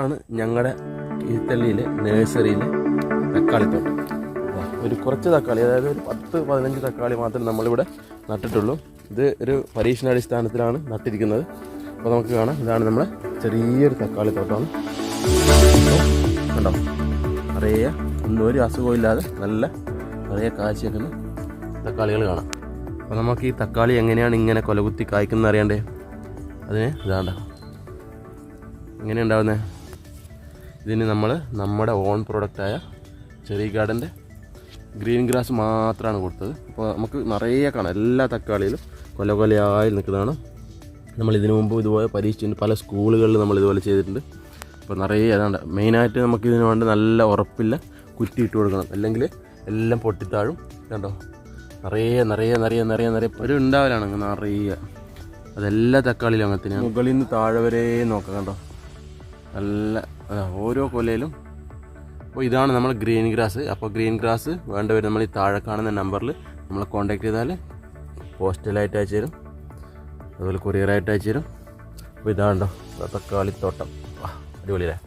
ആണ് ഞങ്ങളുടെ ഈത്തള്ളിയിലെ നഴ്സറിയിലെ തക്കാളിത്തോട്ടം ഒരു കുറച്ച് തക്കാളി അതായത് ഒരു പത്ത് പതിനഞ്ച് തക്കാളി മാത്രമേ നമ്മളിവിടെ നട്ടിട്ടുള്ളൂ. ഇത് ഒരു പരീക്ഷണാടിസ്ഥാനത്തിലാണ് നട്ടിരിക്കുന്നത്. അപ്പോൾ നമുക്ക് കാണാം ഇതാണ് നമ്മുടെ ചെറിയൊരു തക്കാളി തോട്ടമാണ്. കണ്ടോ? നിറയെ ഒന്നും ഒരു അസുഖവും ഇല്ലാതെ നല്ല നിറയെ കാഴ്ച വെക്കുന്ന തക്കാളികൾ കാണാം. അപ്പോൾ നമുക്ക് ഈ തക്കാളി എങ്ങനെയാണ് ഇങ്ങനെ കൊലകുത്തി കായ്ക്കുന്നത് അറിയണ്ടേ? അതിനെ ഇതാണ്ട? എങ്ങനെ ഉണ്ടാവുന്നത് ഇതിന് നമ്മൾ നമ്മുടെ ഓൺ പ്രോഡക്റ്റായ ചെറിയ ഗാർഡന്റെ ഗ്രീൻ ഗ്രാസ് മാത്രമാണ് കൊടുത്തത്. അപ്പോൾ നമുക്ക് നിറയെ കാണാം. എല്ലാ തക്കാളിയിലും കൊല കൊലയായി നിൽക്കുന്നതാണ്. നമ്മൾ ഇതിനു മുമ്പ് ഇതുപോലെ പരീക്ഷിച്ചിട്ടുണ്ട്. പല സ്കൂളുകളിൽ നമ്മൾ ഇതുപോലെ ചെയ്തിട്ടുണ്ട്. അപ്പോൾ നിറയെ അതാണ്ട് മെയിനായിട്ട് നമുക്ക് ഇതിന് വേണ്ട നല്ല ഉറപ്പില്ല കുറ്റി ഇട്ട് കൊടുക്കണം. അല്ലെങ്കിൽ എല്ലാം പൊട്ടിത്താഴും. കണ്ടോ? നിറയെ നിറയെ നിറയെ നിറയെ നിറയെ ഒരു ഉണ്ടാവലാണ്. നിറയെ. അതെല്ലാ തക്കാളിയിലും അങ്ങനെ തന്നെയാണ് മുകളിൽ നിന്ന് താഴെ വരെ നോക്കാം. കണ്ടോ? നല്ല ഓരോ കൊലയിലും. അപ്പോൾ ഇതാണ് നമ്മൾ ഗ്രീൻ ഗ്രാസ്. അപ്പോൾ ഗ്രീൻ ഗ്രാസ് വേണ്ടവർ നമ്മൾ ഈ താഴെ കാണുന്ന നമ്പറിൽ നമ്മൾ കോൺടാക്ട് ചെയ്താൽ പോസ്റ്റലായിട്ട് അയച്ചു തരും. അതുപോലെ കൊറിയറായിട്ട് അയച്ചു തരും. അപ്പോൾ ഇതാണ്ടോ തക്കാളിത്തോട്ടം തോട്ടം. അടിപൊളിയല്ലേ?